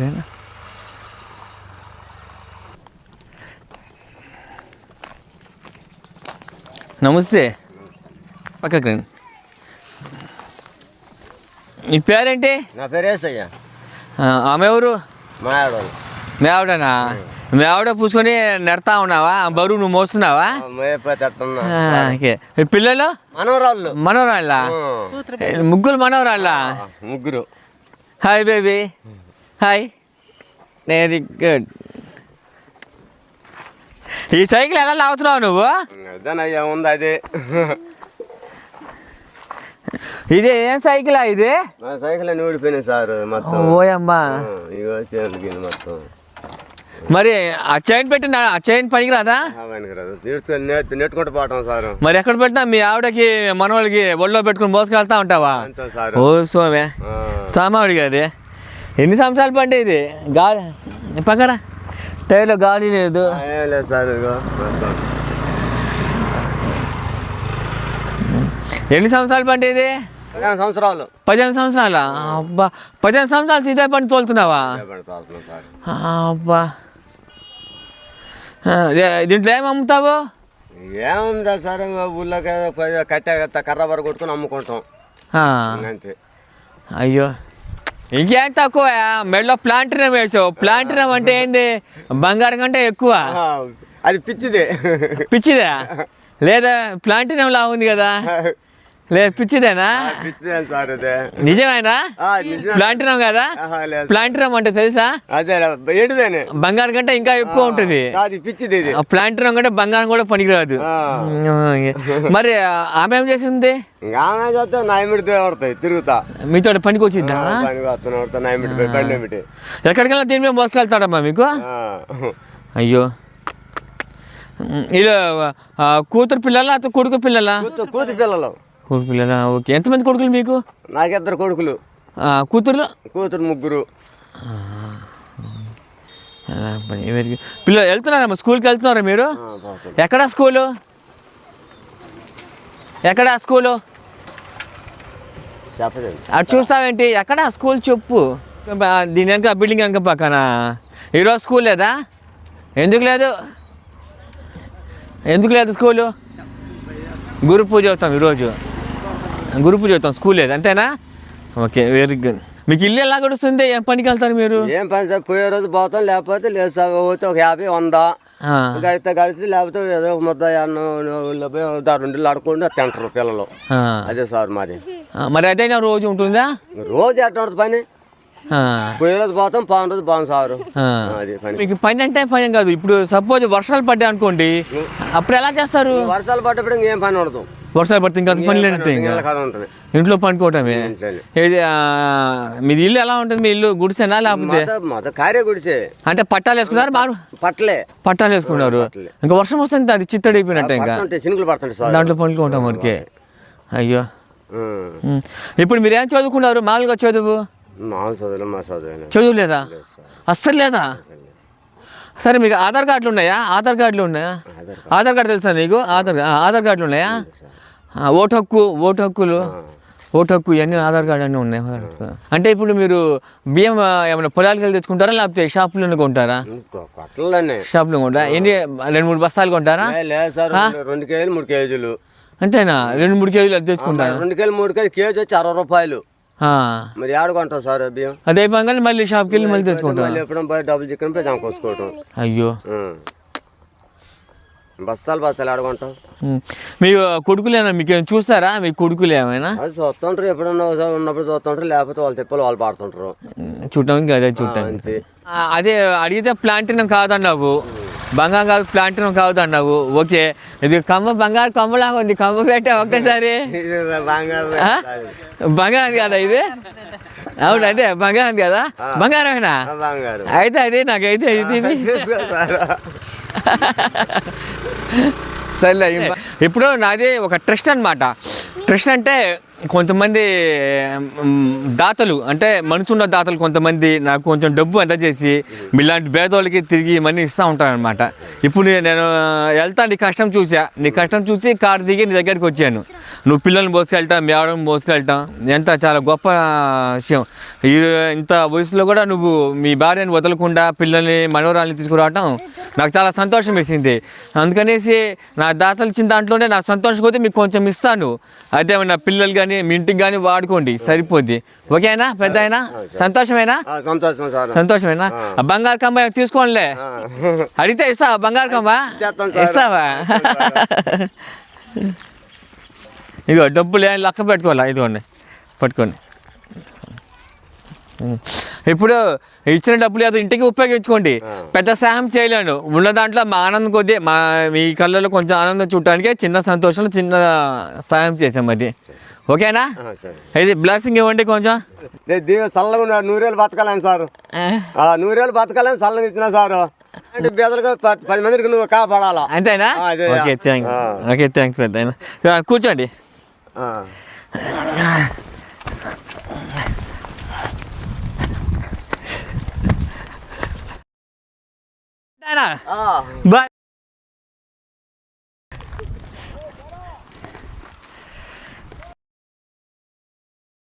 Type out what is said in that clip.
Venner. నమస్తే పక్కకు మీ పేరేంటి నా పేరే ఏసయ్య ఆమె ఎవరు మా ఆవిడ మేవడనా ఆవిడ పూసుకొని నెడతా ఉన్నావా బరువు నువ్వు మోస్తున్నావా పిల్లలు మనవరాళ్ళు మనవరాళ్ళ ముగ్గురు మనవరాళ్ళ ముగ్గురు hi baby hi very good ఈ సైకిల్ ఎలా లాగుతున్నావు నువ్వు? అదేనయ్యా ఉంది అదే ఇది ఏం సైకిలా ఇది? నా సైకిల్ అన్ని ఊడిపోయినాయి సార్ మొత్తం. ఓయమ్మా ఇగో మొత్తం. మరి ఆ చైన్ పెట్టిన ఆ చైన్ పనికిరాదా? అవన్నీ రాదు తీర్చు నెట్టుకుంటూ పోవటం సార్. మరి ఎక్కడ పెట్టినా మీ ఆవిడకి మనవాళ్ళకి ఒళ్ళో పెట్టుకుని మోసుకెళ్తా ఉంటావా? ఓ సోమే సామావుడి అది? ఎన్ని సంవత్సరాలు పండే ఇది? గాలి పక్కన టైర్లో గాలి లేదు. ఎన్ని సంవత్సరాలు పండే ఇది? పదిహేను సంవత్సరాలు. పదిహేను సంవత్సరాల? అబ్బా. పదిహేను సంవత్సరాలు సీదా బండి తోలుతున్నావా? అబ్బా. దీంట్లో ఏం అమ్ముతావు? ఏముందా సార్ ఊళ్ళోకి పది- కట్టె కర్ర బర కొట్టుకుని అమ్ముకుంటాం. అంతే. అయ్యో. ఇంకేం తక్కువ మెడలో ప్లాంటినం వేసావు. ప్లాంటినం అంటే ఏంది? బంగారం కంటే ఎక్కువ. అది పిచ్చిదే. పిచ్చిదా? లేదా ప్లాంటినం లా ఉంది కదా? లేదు పిచ్చిదేనా? నిజమేనా. ప్లాంటినం కదా. ప్లాంటినం అంటే తెలుసా? అదే బంగారం కంటే ఇంకా ఎక్కువ ఉంటుంది. పిచ్చిది ప్లాంటినం కంటే బంగారం కూడా పనికిరాదు. మరి ఆమె ఏం చేసింది? ఆమె చేస్తే నాయమిడితే పడతాయి తిరుగుతా. మీతో పనికి ఏమిటి? ఎక్కడికైనా దీని మీద మోసుకెళ్తాడమ్మా మీకు. అయ్యో. ఇలా కూతురు పిల్లలా అత కొడుకు పిల్లలా? కూతురు పిల్లలు. కొడుకు పిల్లలా ఓకే. ఎంతమంది కొడుకులు మీకు? నాకిద్దరు కొడుకులు. ఆ, కూతుర్లు? కూతురు ముగ్గురు. పిల్లలు వెళ్తున్నారమ్మా స్కూల్కి వెళ్తున్నారా మీరు. ఎక్కడ స్కూలు? ఎక్కడ స్కూలు? అటు చూస్తావేంటి? ఎక్కడ స్కూల్ చెప్పు. దీని వెనక బిల్డింగ్ వెనక పక్కన. ఈరోజు స్కూల్ లేదా? ఎందుకు లేదు? ఎందుకు లేదు స్కూలు? గురు పూజ అవుతాం ఈరోజు. గురు పూజ అవుతాం స్కూల్ లేదు. అంతేనా? ఓకే వెరీ గుడ్ మీకు ఇల్లు ఎలా గడుస్తుంది? ఏం పనికి వెళ్తారు మీరు? ఏం పని సార్ పోయే రోజు పోతాం లేకపోతే లేదు సార్ పోతే ఒక యాభై వంద. గడితే గడితే లేకపోతే ఏదో ఒక ముద్ద రెండు ఆడుకుంటూ తింటారు పిల్లలు. అదే సార్ మాది. ఆ, మరి అదైనా రోజు ఉంటుందా? రోజు ఎట్లా పని? పోయే రోజు పోతాం పాను రోజు బాగు సారు. అది పని. మీకు పని అంటే పని కాదు. ఇప్పుడు సపోజ్ వర్షాలు పడ్డాయి అనుకోండి అప్పుడు ఎలా చేస్తారు? వర్షాలు పడ్డప్పుడు ఇంకేం పని ఉండదు. వర్షాలు పడితే ఇంకా పని లేనట్టే ఇంకా. ఇంట్లో పండుకోవటమే. ఏది మీది ఇల్లు ఎలా ఉంటుంది? మీ ఇల్లు గుడిసేనా లేకపోతే? కార్య గుడిసే. అంటే పట్టాలు వేసుకున్నారు బారు పట్లే. పట్టాలు వేసుకున్నారు. ఇంకా వర్షం వస్తుంది అది చిత్తడైపోయినట్టే ఇంకా. దాంట్లో పండుకుంటాం వరకే. అయ్యో. ఇప్పుడు మీరు ఏం చదువుకున్నారు? మామూలుగా చదువు? చదువు లేదా. అస్సలు లేదా? సరే మీకు ఆధార్ కార్డులు ఉన్నాయా? ఆధార్ కార్డులు ఉన్నాయా? ఆధార్ కార్డు. తెలుసా నీకు? ఆధార్ ఆధార్ కార్డులు ఉన్నాయా? ఓటు హక్కు ఓటు హక్కులు ఓటు హక్కు ఇవన్నీ ఆధార్ కార్డు అన్నీ ఉన్నాయి. అంటే ఇప్పుడు మీరు బియ్యం ఏమైనా పొలాలకు వెళ్ళి తెచ్చుకుంటారా? లేకపోతే షాపులో కొంటారా? షాపులో కొంటారా? ఎన్ని రెండు మూడు బస్తాలు కొంటారా? రెండు- కేజీలు మూడు కేజీలు. అంతేనా? రెండు మూడు కేజీలు అది తెచ్చుకుంటారా? రెండు కేజీలు మూడు కేజీ కేజీ వచ్చి అరవై రూపాయలు. మరి ఆడ కొంటాం సార్ బియ్యం? అది అయిపోగానే మళ్ళీ షాప్కి వెళ్ళి మళ్ళీ ఎప్పుడో పోయి డబ్బులు చికెన్ పోయి కోసుకోవటం అయ్యో. బస్తాలు బస్తాలు ఆడుకుంటాం. మీ కొడుకులేనా? మీకు చూస్తారా? మీ కొడుకులు ఏమైనా? అది చూస్తుంటారు. ఎప్పుడన్నా ఒకసారి ఉన్నప్పుడు చూస్తుంటారు. లేకపోతే వాళ్ళ తిప్పలు వాళ్ళు పాడుతుంటారు. చూడటానికి అదే చూడటానికి అదే అడిగితే ప్లాంటినం కాదన్నావు. బంగారం కాదు ప్లాంటినం కాదన్నావు. ఓకే. ఇది కమ్మ బంగారు కమ్మలాగా ఉంది. కమ్మ పెట్టా ఒకటేసారి ఇది బంగారం కదా. ఇది? అవును అదే బంగారం కదా? బంగారమేనా? బంగారం. అయితే అదే నాకైతే ఇది. సర్లే ఇప్పుడు నాది ఒక ట్రస్ట్ అనమాట ట్రస్ట్ అంటే కొంతమంది దాతలు అంటే మనసున్న దాతలు కొంతమంది నాకు కొంచెం డబ్బు అందజేసి మీలాంటి పేదోళ్ళకి తిరిగి మనీ ఇస్తూ ఉంటారనమాట ఇప్పుడు నేను వెళ్తా నీ కష్టం చూసా. నీ కష్టం చూసి కారు దిగి నీ దగ్గరికి వచ్చాను. నువ్వు పిల్లల్ని మోసుకెళ్తాం మీ ఆవిడని ఎంత చాలా గొప్ప విషయం. ఈ ఇంత వయసులో కూడా నువ్వు మీ భార్యని వదలకుండా పిల్లల్ని మనోరాల్ని తీసుకురావటం నాకు చాలా సంతోషం వేసింది. అందుకనేసి నా దాతలు ఇచ్చిన దాంట్లోనే నా సంతోషం పోతే మీకు కొంచెం ఇస్తాను. అదేమన్నా నా పిల్లలు కానీ మీ ఇంటికి కానీ వాడుకోండి సరిపోద్ది. ఓకేనా పెద్ద అయినా? సంతోషమేనా? సంతోషం సార్. సంతోషమేనా? బంగారు కంబ తీసుకోనిలే. ఆ. అడిగితే ఇస్తావా బంగారు కంబ. ఇస్తావా? ఇదిగో డబ్బులు ఏం లెక్క పెట్టుకోవాలా? ఇదిగోండి పట్టుకోండి. ఇప్పుడు ఇచ్చిన డబ్బులు ఏదో ఇంటికి ఉపయోగించుకోండి. పెద్ద సాయం చేయలేను. ఉన్న దాంట్లో మా ఆనందం కొద్దీ మా మీ కళ్ళలో కొంచెం ఆనందం చూడటానికి చిన్న సంతోషంలో చిన్న సాయం చేసాం అది. ఓకేనా? ఇది బ్లెస్సింగ్ ఇవ్వండి కొంచెం. దే- దేవు చల్లగా ఉన్నారు. నూరేళ్ళు బతకాలని సార్. ఆ, నూరేళ్ళు బతకాలని చల్లగా ఇచ్చిన సార్. అంటే బేదలుగా ప- పది మందికి నువ్వు కాపాడాలా? అంతేనా. ఓకే థ్యాంక్ ఆ. ఓకే థ్యాంక్స్ పెద్ద కూర్చోండి. ఆ. ఆయన, ఆ. బాయ్